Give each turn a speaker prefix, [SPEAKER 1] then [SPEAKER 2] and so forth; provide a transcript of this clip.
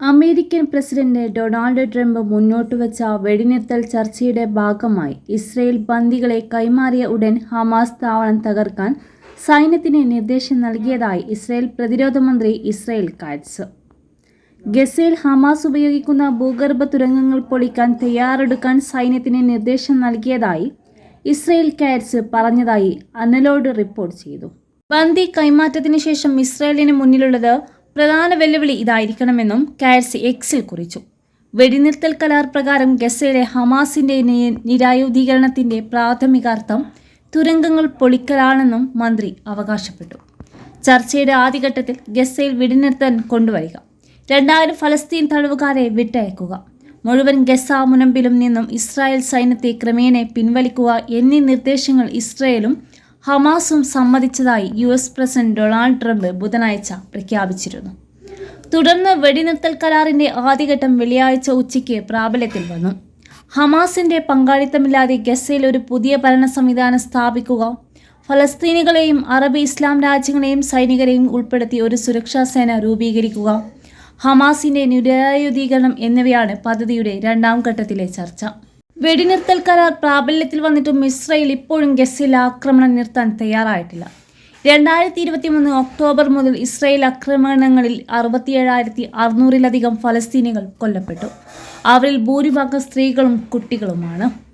[SPEAKER 1] American president Donald Trump മുന്നോട്ട് വച്ച വെടിനിർത്തൽ ചർച്ചയുടെ ഭാഗമായി ഇസ്രയേൽ ബന്ദികളെ കൈമാറിയ ഉടൻ ഹമാസ് താവളം തകർക്കാൻ സൈന്യത്തിന് നിർദ്ദേശം നൽകിയതായി ഇസ്രയേൽ പ്രതിരോധ മന്ത്രി ഇസ്രയേൽ കാറ്റ്സ്. ഗസയിൽ ഹമാസ് ഉപയോഗിക്കുന്ന ഭൂഗർഭ തുരങ്കങ്ങൾ പൊളിക്കാൻ തയ്യാറെടുക്കാൻ സൈന്യത്തിന് നിർദ്ദേശം നൽകിയതായി ഇസ്രയേൽ കാറ്റ്സ് പറഞ്ഞതായി അനലോഡ് റിപ്പോർട്ട് ചെയ്തു. ബന്ദി കൈമാറ്റത്തിന് ശേഷം ഇസ്രയേലിന് മുന്നിലുള്ളത് പ്രധാന വെല്ലുവിളി ഇതായിരിക്കണമെന്നും കാൽസി എക്സിൽ കുറിച്ചു. വെടിനിർത്തൽ കരാർ പ്രകാരം ഗസയിലെ ഹമാസിന്റെ നിരായുധീകരണത്തിന്റെ പ്രാഥമികാർത്ഥം തുരങ്കങ്ങൾ പൊളിക്കലാണെന്നും മന്ത്രി അവകാശപ്പെട്ടു. ചർച്ചയുടെ ആദ്യഘട്ടത്തിൽ ഗസയിൽ വെടിനിർത്തൽ കൊണ്ടുവരിക. രണ്ടായിരം ഫലസ്തീൻ തടവുകാരെ വിട്ടയക്കുക. മുഴുവൻ ഗസ മുനമ്പിലും നിന്നും ഇസ്രായേൽ സൈന്യത്തെ ക്രമേണ പിൻവലിക്കുക എന്നീ നിർദ്ദേശങ്ങൾ ഇസ്രായേലും ഹമാസും സമ്മതിച്ചതായി U S president Donald Trump ബുധനാഴ്ച പ്രഖ്യാപിച്ചിരുന്നു. തുടർന്ന് വെടിനിർത്തൽ കരാറിന്റെ ആദ്യഘട്ടം വെള്ളിയാഴ്ച ഉച്ചയ്ക്ക് പ്രാബല്യത്തിൽ വന്നു. ഹമാസിന്റെ പങ്കാളിത്തമില്ലാതെ ഗസയിൽ ഒരു പുതിയ ഭരണ സംവിധാനം സ്ഥാപിക്കുക ഫലസ്തീനികളെയും അറബ് ഇസ്ലാം രാജ്യങ്ങളെയും സൈനികരെയും ഉൾപ്പെടുത്തി ഒരു സുരക്ഷാ സേന രൂപീകരിക്കുക ഹമാസിന്റെ നിരായുധീകരണം എന്നിവയാണ് പദ്ധതിയുടെ രണ്ടാം ഘട്ടത്തിലെ ചർച്ച. വെടിനിർത്തൽ കരാർ പ്രാബല്യത്തിൽ വന്നിട്ടും ഇസ്രയേൽ ഇപ്പോഴും ഗസയിൽ ആക്രമണം നിർത്താൻ തയ്യാറായിട്ടില്ല. രണ്ടായിരത്തി ഇരുപത്തി മൂന്ന് ഒക്ടോബർ മുതൽ ഇസ്രയേൽ ആക്രമണങ്ങളിൽ അറുപത്തിയേഴായിരത്തി അറുന്നൂറിലധികം ഫലസ്തീനികൾ കൊല്ലപ്പെട്ടു. അവരിൽ ഭൂരിഭാഗം സ്ത്രീകളും കുട്ടികളുമാണ്.